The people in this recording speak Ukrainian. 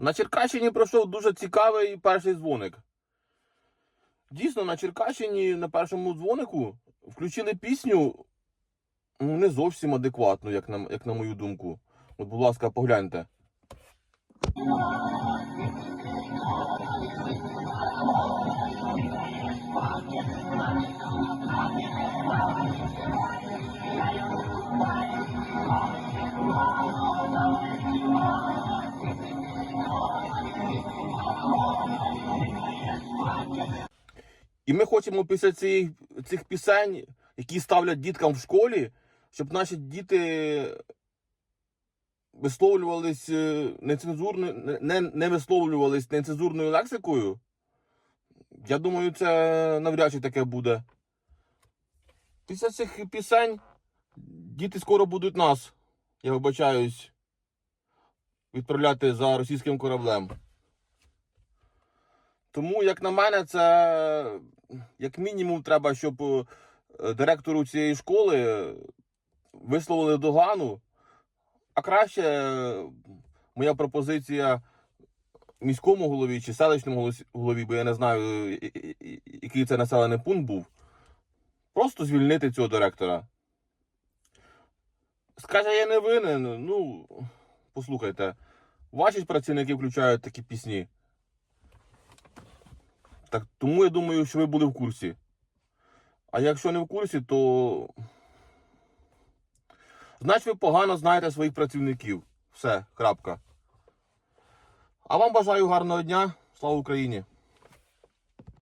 На Черкащині пройшов дуже цікавий перший дзвоник. Дійсно, на Черкащині на першому дзвонику включили пісню ну, не зовсім адекватну, як на, як на мою думку. От, будь ласка, погляньте. І ми хочемо після цих, цих пісень, які ставлять діткам в школі, щоб наші діти висловлювались е, нецензурною, не, не висловлювались нецензурною лексикою. Я думаю, це навряд чи таке буде. Після цих пісень діти скоро будуть нас, я вибачаюсь, відправляти за російським кораблем. Тому, як на мене, це як мінімум треба, щоб е, директору цієї школи висловили догану. А краще е, моя пропозиція міському голові чи селищному голові, бо я не знаю, е, який це населений пункт був. Просто звільнити цього директора. Скаже, я не винен. Ну, послухайте, ваші працівники включають такі пісні. Так тому я думаю, що ви були в курсі. А якщо не в курсі, то. Значить, ви погано знаєте своїх працівників. Все, крапка. А вам бажаю гарного дня. Слава Україні!